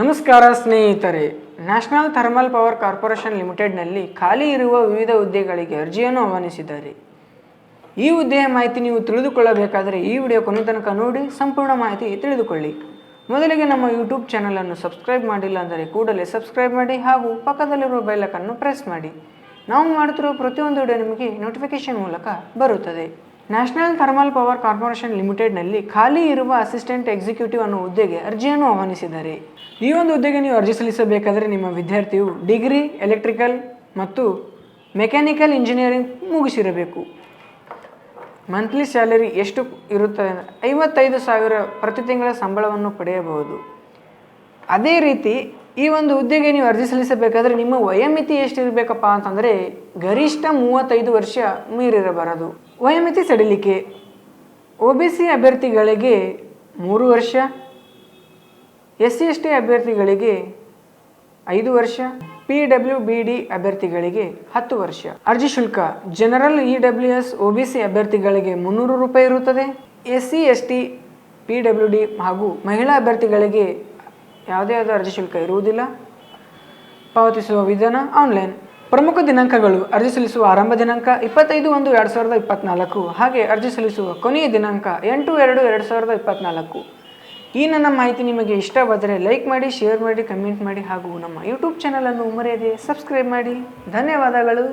ನಮಸ್ಕಾರ ಸ್ನೇಹಿತರೆ. National thermal power corporation ಲಿಮಿಟೆಡ್ನಲ್ಲಿ ಖಾಲಿ ಇರುವ ವಿವಿಧ ಹುದ್ದೆಗಳಿಗೆ ಅರ್ಜಿಯನ್ನು ಆಹ್ವಾನಿಸಿದ್ದಾರೆ. ಈ ಹುದ್ದೆಯ ಮಾಹಿತಿ ನೀವು ತಿಳಿದುಕೊಳ್ಳಬೇಕಾದರೆ ಈ ವಿಡಿಯೋ ಕೊನೆ ತನಕ ನೋಡಿ, ಸಂಪೂರ್ಣ ಮಾಹಿತಿ ತಿಳಿದುಕೊಳ್ಳಿ. ಮೊದಲಿಗೆ ನಮ್ಮ ಯೂಟ್ಯೂಬ್ ಚಾನಲನ್ನು ಸಬ್ಸ್ಕ್ರೈಬ್ ಮಾಡಿಲ್ಲ ಅಂದರೆ ಕೂಡಲೇ ಸಬ್ಸ್ಕ್ರೈಬ್ ಮಾಡಿ ಹಾಗೂ ಪಕ್ಕದಲ್ಲಿರುವ ಬೆಲ್ಲಕನ್ನು ಪ್ರೆಸ್ ಮಾಡಿ. ನಾವು ಮಾಡುತ್ತಿರುವ ಪ್ರತಿಯೊಂದು ವಿಡಿಯೋ ನಿಮಗೆ ನೋಟಿಫಿಕೇಶನ್ ಮೂಲಕ ಬರುತ್ತದೆ. ನ್ಯಾಷನಲ್ ಥರ್ಮಲ್ ಪವರ್ ಕಾರ್ಪೊರೇಷನ್ ಲಿಮಿಟೆಡ್ನಲ್ಲಿ ಖಾಲಿ ಇರುವ ಅಸಿಸ್ಟೆಂಟ್ ಎಕ್ಸಿಕ್ಯೂಟಿವ್ ಅನ್ನೋ ಹುದ್ದೆಗೆ ಅರ್ಜಿಯನ್ನು ಆಹ್ವಾನಿಸಿದ್ದಾರೆ. ಈ ಒಂದು ಹುದ್ದೆಗೆ ನೀವು ಅರ್ಜಿ ಸಲ್ಲಿಸಬೇಕಾದರೆ ನಿಮ್ಮ ವಿದ್ಯಾರ್ಥಿಯು ಡಿಗ್ರಿ, ಎಲೆಕ್ಟ್ರಿಕಲ್ ಮತ್ತು ಮೆಕ್ಯಾನಿಕಲ್ ಇಂಜಿನಿಯರಿಂಗ್ ಮುಗಿಸಿರಬೇಕು. ಮಂತ್ಲಿ ಸ್ಯಾಲರಿ ಎಷ್ಟು ಇರುತ್ತದೆ ಐವತ್ತೈದು ಸಾವಿರ ಪ್ರತಿ ತಿಂಗಳ ಸಂಬಳವನ್ನು ಪಡೆಯಬಹುದು. ಅದೇ ರೀತಿ ಈ ಒಂದು ಹುದ್ದೆಗೆ ನೀವು ಅರ್ಜಿ ಸಲ್ಲಿಸಬೇಕಾದರೆ ನಿಮ್ಮ ವಯೋಮಿತಿ ಎಷ್ಟಿರಬೇಕಪ್ಪ ಅಂತಂದರೆ ಗರಿಷ್ಠ ಮೂವತ್ತೈದು ವರ್ಷ ಮೀರಿರಬಾರದು. ವಯೋಮಿತಿ ಸಡಿಲಿಕೆ. ಒ ಬಿ ಸಿ ಅಭ್ಯರ್ಥಿಗಳಿಗೆ ಮೂರು ವರ್ಷ ಎಸ್ ಸಿ ಎಸ್ ಟಿ ಅಭ್ಯರ್ಥಿಗಳಿಗೆ ಐದು ವರ್ಷ ಪಿ ಡಬ್ಲ್ಯೂ ಬಿ ಡಿ ಅಭ್ಯರ್ಥಿಗಳಿಗೆ ಹತ್ತು ವರ್ಷ. ಅರ್ಜಿ ಶುಲ್ಕ, general E W S O B C ಅಭ್ಯರ್ಥಿಗಳಿಗೆ ಮುನ್ನೂರು ರೂಪಾಯಿ ಇರುತ್ತದೆ. S C S T P W D ಹಾಗೂ ಮಹಿಳಾ ಅಭ್ಯರ್ಥಿಗಳಿಗೆ ಯಾವುದೇ ಆದ ಅರ್ಜಿ ಶುಲ್ಕ ಇರುವುದಿಲ್ಲ. ಪಾವತಿಸುವ ವಿಧಾನ ಆನ್ಲೈನ್ ಪ್ರಮುಖ ದಿನಾಂಕಗಳು ಅರ್ಜಿ ಸಲ್ಲಿಸುವ ಆರಂಭ ದಿನಾಂಕ ಇಪ್ಪತ್ತೈದು ಒಂದು ಎರಡು ಸಾವಿರದ ಇಪ್ಪತ್ನಾಲ್ಕು ಹಾಗೆ ಅರ್ಜಿ ಸಲ್ಲಿಸುವ ಕೊನೆಯ ದಿನಾಂಕ ಎಂಟು ಎರಡು ಎರಡು ಸಾವಿರದ ಇಪ್ಪತ್ನಾಲ್ಕು. ಈ ನನ್ನ ಮಾಹಿತಿ ನಿಮಗೆ ಇಷ್ಟವಾದರೆ ಲೈಕ್ ಮಾಡಿ, ಶೇರ್ ಮಾಡಿ, ಕಮೆಂಟ್ ಮಾಡಿ ಹಾಗೂ ನಮ್ಮ ಯೂಟ್ಯೂಬ್ ಚಾನಲನ್ನು ಮರೆಯದೆ ಸಬ್ಸ್ಕ್ರೈಬ್ ಮಾಡಿ. ಧನ್ಯವಾದಗಳು.